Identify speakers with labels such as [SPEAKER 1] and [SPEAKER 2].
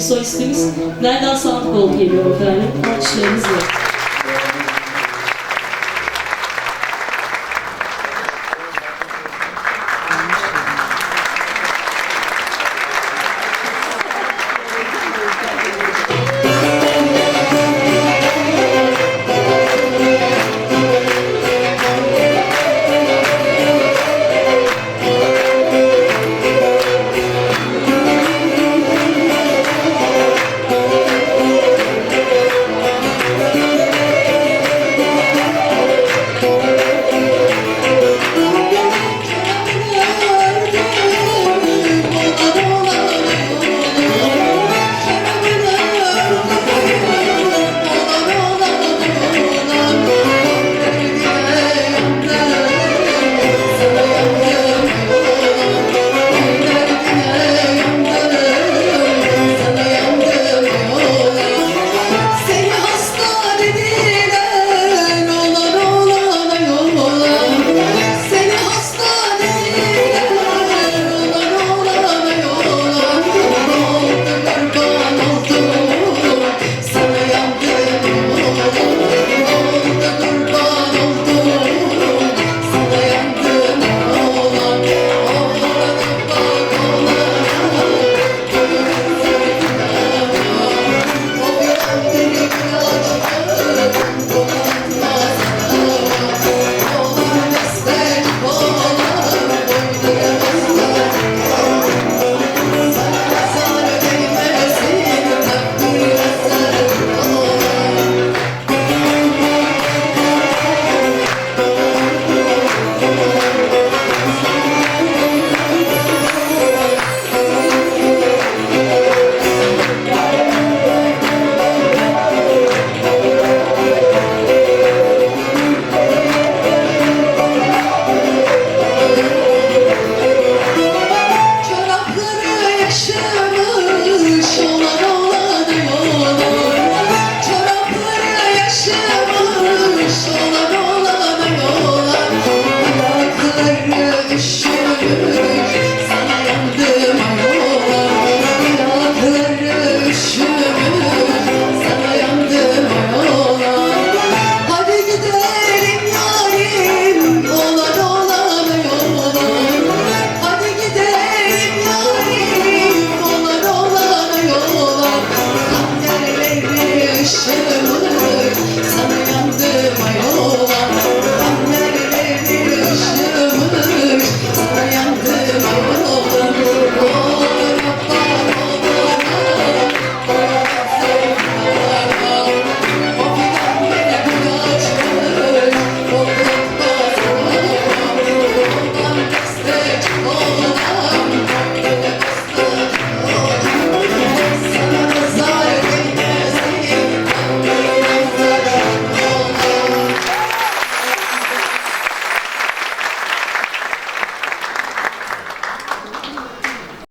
[SPEAKER 1] soy ismimiz Melda Sandıkoğlu geliyor efendim. Alkışlarınızla.